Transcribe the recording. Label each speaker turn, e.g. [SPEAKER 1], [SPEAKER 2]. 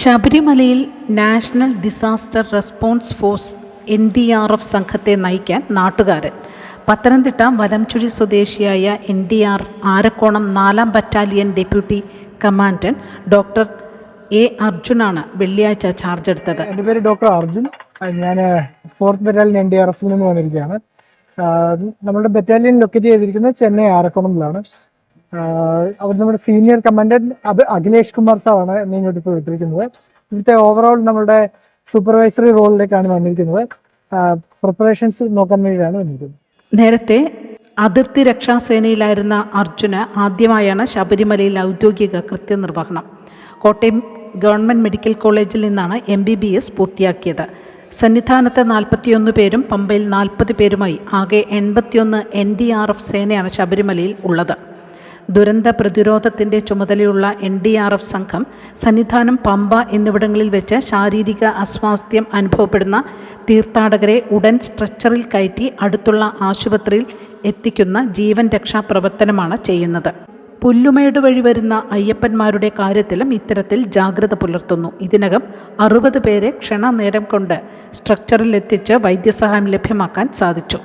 [SPEAKER 1] ശബരിമലയിൽ national disaster response force N D R F സംഘത്തെ നയിക്കാൻ നാട്ടുകാരൻ. പത്തനംതിട്ട വലംചുഴി സ്വദേശിയായ N D R F Arakkonam നാലാം battalion deputy commandant doctor A അർജുനാണ് വെള്ളിയാഴ്ച ചാർജ് എടുത്തത്.
[SPEAKER 2] എന്റെ പേര് ഡോക്ടർ അർജുൻ. ഞാൻ fourth battalion N D R എഫിൽ നിന്ന് വന്നിരിക്കുകയാണ്. നമ്മുടെ ബറ്റാലിയൻ ലൊക്കേറ്റ് ചെയ്തിരിക്കുന്നത് ചെന്നൈ ആരക്കോണമിലാണ് അവിടെ നമ്മുടെ സീനിയർ കമാൻഡന്റ് അത് അഖിലേഷ് കുമാർ സാറാണ് എന്നെ ഇങ്ങോട്ട് ഇപ്പോൾ വിട്ടിരിക്കുന്നത്. ഇവിടുത്തെ ഓവറോൾ നമ്മുടെ സൂപ്പർവൈസറി റോളിലേക്കാണ് വന്നിരിക്കുന്നത്. പ്രിപ്പറേഷൻസ് നോക്കാൻ വേണ്ടിയാണ് വന്നിരിക്കുന്നത്.
[SPEAKER 1] നേരത്തെ അതിർത്തി രക്ഷാസേനയിലായിരുന്ന അർജുന് ആദ്യമായാണ് ശബരിമലയിൽ ഔദ്യോഗിക കൃത്യനിർവഹണം. കോട്ടയം ഗവൺമെന്റ് മെഡിക്കൽ കോളേജിൽ നിന്നാണ് എം ബി ബി എസ് പൂർത്തിയാക്കിയത്. സന്നിധാനത്തെ നാൽപ്പത്തിയൊന്ന് പേരും പമ്പയിൽ നാൽപ്പത് പേരുമായി ആകെ എൺപത്തിയൊന്ന് എൻ ഡി ആർ എഫ് സേനയാണ് ശബരിമലയിൽ ഉള്ളത്. ദുരന്ത പ്രതിരോധത്തിന്റെ ചുമതലയുള്ള എൻ ഡി ആർ എഫ് സംഘം സന്നിധാനം പമ്പ എന്നിവിടങ്ങളിൽ വെച്ച് ശാരീരിക അസ്വാസ്ഥ്യം അനുഭവപ്പെടുന്ന തീർത്ഥാടകരെ ഉടൻ സ്ട്രെച്ചറിൽ കയറ്റി അടുത്തുള്ള ആശുപത്രിയിൽ എത്തിക്കുന്ന ജീവൻ രക്ഷാ പ്രവർത്തനമാണ് ചെയ്യുന്നത്. പുല്ലുമേട് വഴി വരുന്ന അയ്യപ്പന്മാരുടെ കാര്യത്തിലും ഇത്തരത്തിൽ ജാഗ്രത പുലർത്തുന്നു. ഇതിനകം അറുപത് പേരെ ക്ഷണനേരം കൊണ്ട് സ്ട്രക്ചറിൽ എത്തിച്ച് വൈദ്യസഹായം ലഭ്യമാക്കാൻ സാധിച്ചു.